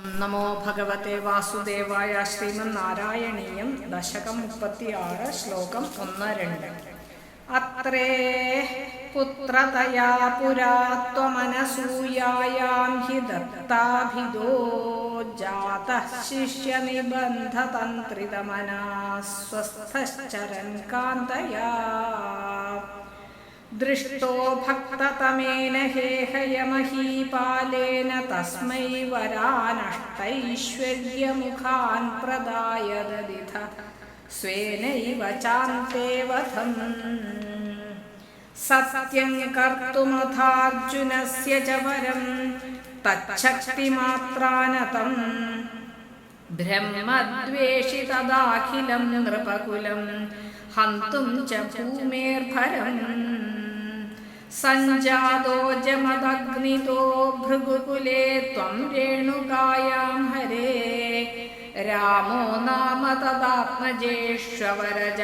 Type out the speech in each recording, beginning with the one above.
നമോ ഭഗവത്തെ വാസുദേവായ ശ്രീമന്നാരായണീയം ദശകം മുപ്പത്തിയാറ് ശ്ലോകം ഒന്ന് രണ്ട്. അത്രേ പുത്രതയാ പുരാ ത്വമനസൂയായാം ഹി ദത്താഭിദോ ശിഷ്യ ശിഷ്യനിബന്ധതന്ത്രിതമനാ സ്വസ്ഥരൻ കാന്തയാ ദൃഷ്ടോ ഭക്തതമേന ഹേഹയമഹീപാലേന തസ്മൈ വരാനഷ്ടൈശ്വര്യമുഖാൻ പ്രദായ ദദിധ സ്വേനൈവ ചാന്തേ വധം സത്യം കർത്തുമഥാർജുനസ്യ ച വരം. തച്ഛക്തിമാത്രാനതം. ബ്രഹ്മദ്വേഷി തദാഖിലം നൃപകുലം ഹന്തും ച ഭൂമേർഭരം. സഞ്ജാതോ ജമദഗ്നിതോ ഭൃഗുകുലേ ത്വം രേണുകായാം ഹരേ. രാമോ നാമ തദാത്മജേഷ്വരജ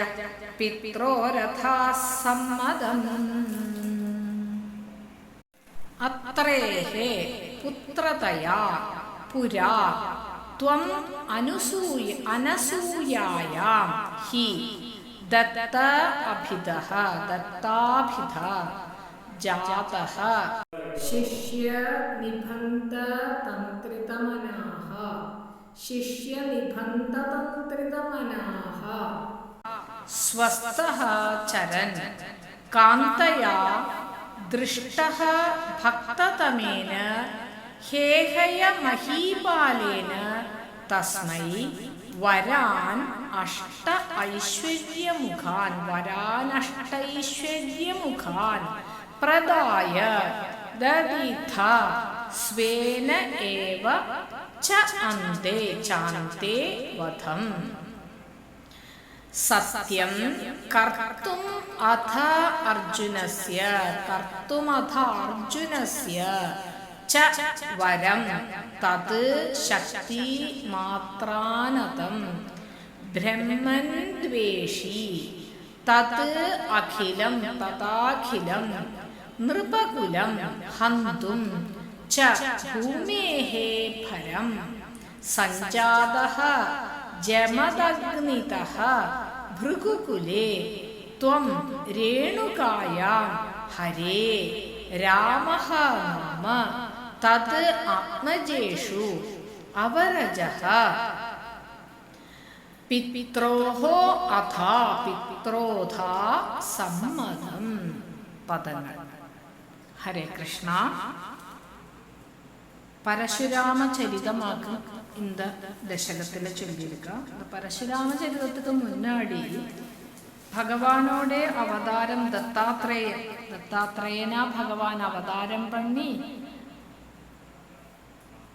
പിത്രോരഥാ സമ്മതം അത്രേഹേ പുത്രതയാ പുരാ ത്വം അനുസൂയ അനസൂയായാം. ഹി. ദത്ത അഭിതഃ ദത്താഭിധ. ജാതഃ. ശിഷ്യ നിബന്ധ തന്ത്രിതമനാഹ ശിഷ്യ നിബന്ധ തന്ത്രിതമനാഹ സ്വസ്ഥഃ ഹേഹയ മഹീപാലേന തസ്മൈ വരാൻ അഷ്ട ഐശ്വര്യമുഖാൻ വരാൻ അഷ്ടൈശ്വര്യമുഖാൻ പ്രദായ ദദിഥ സ്വേന ഏവ ച അന്തേ ചാന്തേ വധം. സത്യം കർത്തും അഥ അർജുനസ്യ കർത്തുമഥ അർജുനസ്യ ച വരം തത് ശക്തി മാത്രാനതം. ബ്രഹ്മൻ ദ്വേഷി തത് അഖിലം തഥാഖിലം നൃപകുലം ഹന്തും ച ഭൂമേः ഫലം. സഞ്ജാതः ജമദഗ്നിതः ഭൃഗുകുലേ ത്വം രേണുകായാം ഹരേ रामः നാമ. തത് ആത്മജേഷു അവരജ. പിത്രോഹോ അഥാ പിത്രോധ സമ്മതം. പദങ്ങൾ. ഹരേ കൃഷ്ണ. പരശുരാമ ഇന്ത இந்த ദശകത്തിലെ ചൊല്ലിയിരിക്കാം. പരശുരാമചരിതത്തിന് മുന്നാടി ഭഗവാനോടെ അവതാരം ദത്താത്രേയ. ദത്താത്രേയന ഭഗവാൻ അവതാരം പണി.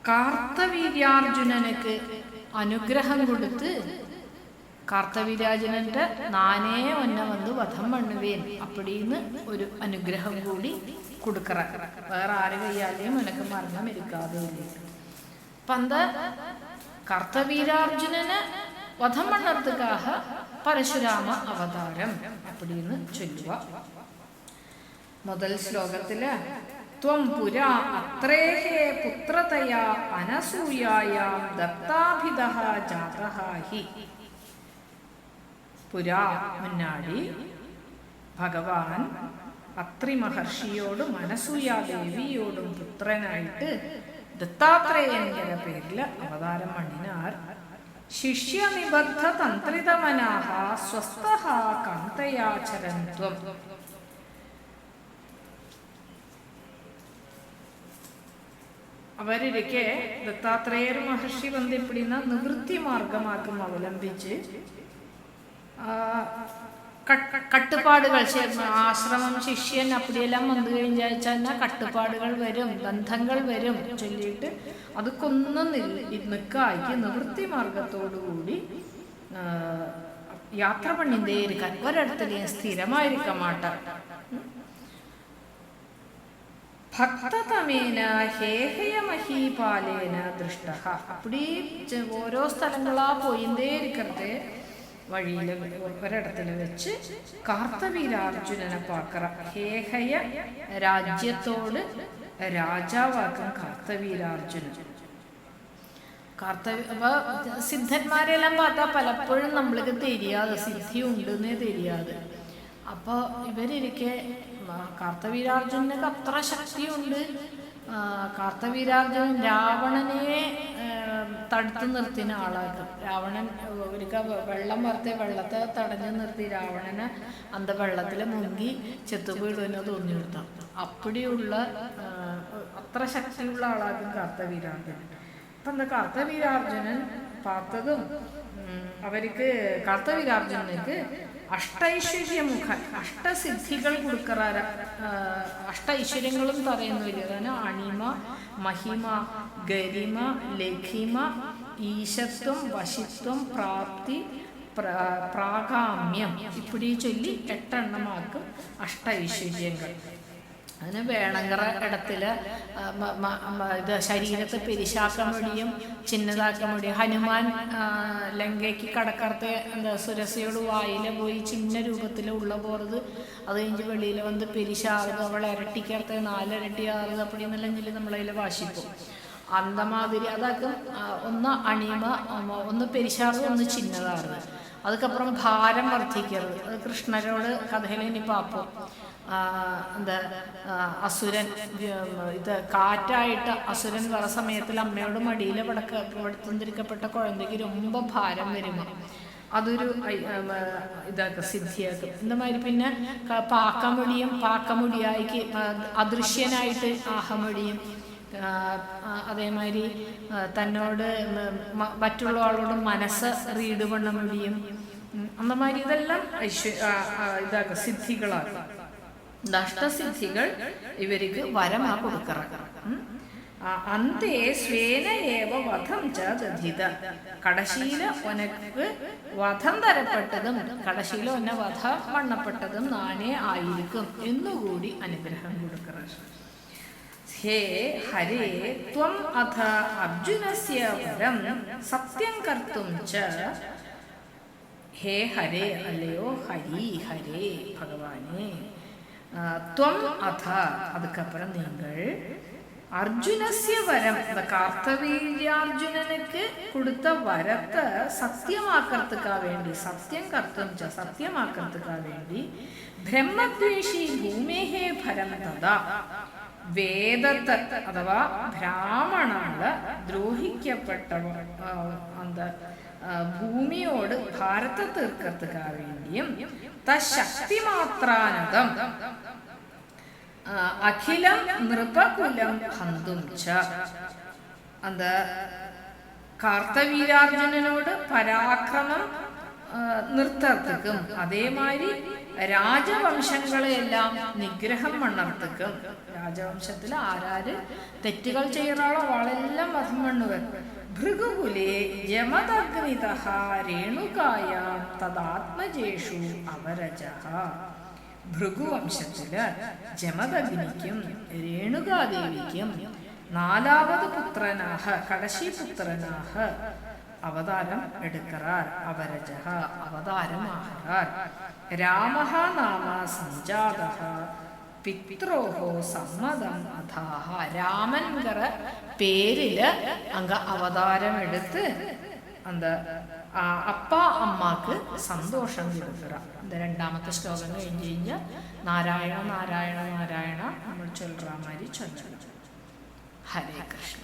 കാർത്തവീര്യാർജുനനക്ക് അനുഗ്രഹം കൊടുത്ത് കാർത്തവീര്യാർജുനന്റെ നാനേ ഒന്നവന്ന് വധം മണ്ണുവേൻ അപ്പടിന്ന് ഒരു അനുഗ്രഹം കൂടി കൊടുക്കറ. വേറെ ആര് കയ്യാലെയും എനക്ക് മരണം ഇരിക്കാതെ പന്ത കർത്തവീരാർജുനന് വധം മണ്ണർത്തുകാഹ പരശുരാമ അവതാരം അപ്പടിന്ന് ചൊല്ലുക മുതൽ ശ്ലോകത്തിൽ ത്വം പുരാ അത്രേഹേ പുത്രതയാ അനസൂയായാം ദത്താഭിത ജാതഃ ഹി. പുരാ മുന്നാടി ഭഗവാൻ അത്രി മഹർഷിയോടും അനസൂയാദേവിയോടും പുത്രനായിട്ട് ദത്താത്രേയന്റെ പേരിൽ അവതാരം മണ്ണിനാർ ശിഷ്യനിബദ്ധ തന്ത്രിതമനാഹ സ്വസ്ഥ കാന്തയാചരന്ത്വം അവരിലേക്ക് ദത്താത്രേയർ മഹർഷി ബന്ധപ്പെടുന്ന നിവൃത്തി മാർഗമാക്കം അവലംബിച്ച് കട്ടുപാടുകൾ ആശ്രമം ശിഷ്യൻ അപ്പടിയെല്ലാം വന്നു കഴിഞ്ഞാൽ വെച്ചാൽ കട്ടുപാടുകൾ വരും ബന്ധങ്ങൾ വരും ചൊല്ലിയിട്ട് അതൊക്കൊന്നും നിൽക്കായി നിവൃത്തി മാർഗത്തോടുകൂടി യാത്ര പണിന്തേ ഇരിക്കാൻ. ഒരിടത്തിലേയും സ്ഥിരമായിരിക്കാം മാട്ട. ഭക്തതമേന ഹേഹയ മഹീപാലേന ദൃഷ്ട അപ്പടി ഓരോ സ്ഥലങ്ങളാ പോയിന്തേ ഇരിക്കട്ടെ വഴിയിൽ ഒരിടത്തിൽ വെച്ച് കാർത്തവീരാർജുനനെ പാക്കറ ഹേഹയ രാജ്യത്തോട് രാജാവാക്കും കാർത്തവീരാർജുനൻ കർത്തവ്യ അപ്പൊ സിദ്ധന്മാരെല്ലാം பார்த்தா പലപ്പോഴും നമ്മൾക്ക് தெரியாது സിദ്ധി ഉണ്ടെന്നേ தெரியாது അപ്പോൾ ഇവരിരിക്കെ കാർത്തവീരാർജുനക്ക് അത്ര ശക്തിയുണ്ട് ആ, കാർത്തവീരാർജുനൻ രാവണനെ ആ, തടുത്തു നിർത്തിന ആളാക്കും രാവണൻ ഒരിക്കൽ വെള്ളം വറുത്തെ വെള്ളത്തെ തടഞ്ഞു നിർത്തി രാവണനെ അന്ത വെള്ളത്തിൽ മുങ്ങി ചെത്തുപോയിടുന്ന തോന്നി നിർത്താം അപ്പടിയുള്ള ആ, അത്ര ശക്തിയുള്ള ആളാക്കും കാർത്തവീരാർജുനൻ അപ്പം എന്താ കാർത്തവീരാർജുനൻ பார்த்ததுം ഉം, അവർക്ക് കാർത്തവീരാർജുനക്ക് അഷ്ടൈശ്വര്യമുഖ അഷ്ടസിദ്ധികൾ കൊടുക്കറാര അഷ്ടൈശ്വര്യങ്ങളും പറയുന്നില്ല അതാണ് അണിമ മഹിമ ഗരിമ ലഘിമ ഈശത്വം വശിത്വം പ്രാപ്തി പ്രാകാമ്യം ഇപ്പിടി ചൊല്ലി എട്ടെണ്ണമാക്കും അഷ്ടൈശ്വര്യങ്ങൾ. അതിന് വേണങ്കറ മ- ഇത് ശരീരത്തെ പെരിശാക്കാൻ വേണ്ടിയും ചിന്നതാക്കാൻ വേണ്ടിയും. ഹനുമാൻ ലങ്കയ്ക്ക് കടക്കറത്തെ എന്താ സുരസയോട് വായില പോയി ചിന്ന രൂപത്തിൽ ഉള്ള പോറത് അത് കഴിഞ്ഞ് വെളിയിൽ വന്ന് പെരിശാറത് അവൾ ഇരട്ടിക്കറത്തെ നാലിരട്ടി ആറത് അപ്പടിന്നെല്ലാം ചൊല്ലി നമ്മളതിൽ വാശിപ്പോ. അന്തമാതിരി അതൊക്കെ ഒന്ന് അണിമ ഒന്ന് പെരിശാറത് ഒന്ന് ചിന്നതാറ് അതുക്കപ്പുറം ഭാരം വർദ്ധിക്കരുത് അത് കൃഷ്ണനോട് കഥയിൽ ഇനിയിപ്പോൾ അപ്പോൾ എന്താ അസുരൻ ഇത് കാറ്റായിട്ട് അസുരൻ വര സമയത്തിൽ അമ്മയോട് മടിയിൽ വടക്ക് വടുത്തന്തിരിക്കപ്പെട്ട കുഴന്തയ്ക്ക് രൊമ്പ ഭാരം വരുമോ. അതൊരു ഇതാക്കും സിദ്ധിയാക്കും. എന്തമാതിരി പിന്നെ പാക്കമൊഴിയും പാക്കമൊഴിയായിക്ക് അദൃശ്യനായിട്ട് ആഹമൊഴിയും അതേമാതിരി തന്നോട് മറ്റുള്ള ആളോട് മനസ്സ് റീഡ് പണ്ണ മുടിയും ഐശ്വ ആ, ആ, ഇതാക്കുക സിദ്ധികളാക്കും. നഷ്ടസിദ്ധികൾ ഇവർക്ക് വരമാ കൊടുക്കറ. അന്തേ സ്വേന ഏവ വധം ച കടശീല ഒനക്ക് വധം തരപ്പെട്ടതും കടശീല ഒന്ന വധ വണ്ണപ്പെട്ടതും നാനേ ആയിരിക്കും എന്നുകൂടി അനുഗ്രഹം കൊടുക്കറ. ഹേ ഹരേ ത്വം അഥ അർജുനസ്യ വരം സത്യം കർത്തും ച ഹേ ഹരേ അല്ലയോ ഹരി ഹരേ ഭഗവാനെ ത്വം അഥ അതുക്കപ്പുറം നിങ്ങൾ അർജുനസ്യ വരം കാർത്തവീര്യാർജുനനുക്ക് കൊടുത്ത വരത്തെ സത്യമാക്കർത്തുക്കാ വേണ്ടി സത്യം കർത്തും ച സത്യമാക്കർത്തുക്കാ വേണ്ടി ബ്രഹ്മദ്വേഷി ഭൂമേഹേ ഫലം തഥാ വേദത്തെ അഥവാ ബ്രാഹ്മണങ്ങൾ ദ്രോഹിക്കപ്പെട്ടവർ അന്ത ഭൂമിയോട് ഭാരത തീർക്കത്തുകാർ വേണ്ടിയും തശക്തി മാത്രാനതം അഖിലം നൃപകുലം ഹന്തും ച. അത് കാർത്തവീരാർജുനനോട് പരാക്രമം നിർത്തത്തക്കും. അതേമാതിരി രാജവംശങ്ങളെയെല്ലാം നിഗ്രഹം മണ്ണർത്തുക്കും രാജവംശത്തിൽ ആരാര്? തെറ്റുകൾ ചെയ്യുന്നാളോ വളെല്ലാം വധം മണ്ണുവൻ. ഭൃഗുകുലേ യമദഗ്നിത രേണുകായ തദാത്മജേഷു അവരജ ഭൃഗുവംശത്തിൽ ജമദഗ്നിക്കും രേണുകാദേവിക്കും നാലാവത് പുത്രനാഹ കടശി പുത്രനാഹ അവതാരം എടുക്കറാർ അവരജഹ അവതാരമാഹറാർ രാമഹ നാമ സഞ്ജാത പിത്രോഹോ സമ്മതം അഥാഹ രാമൻകറ പേരില് അങ്ക അവതാരം എടുത്ത് அந்த ആ, അപ്പ അമ്മക്ക് സന്തോഷം കൊടുക്കുക இந்த രണ്ടാമത്തെ ശ്ലോകം കഴിഞ്ഞ് കഴിഞ്ഞാൽ നാരായണ നാരായണ നാരായണ നമ്മൾ ചൊല്ലുക മാതിരി ചൊല്ലണം ഹരേ കൃഷ്ണ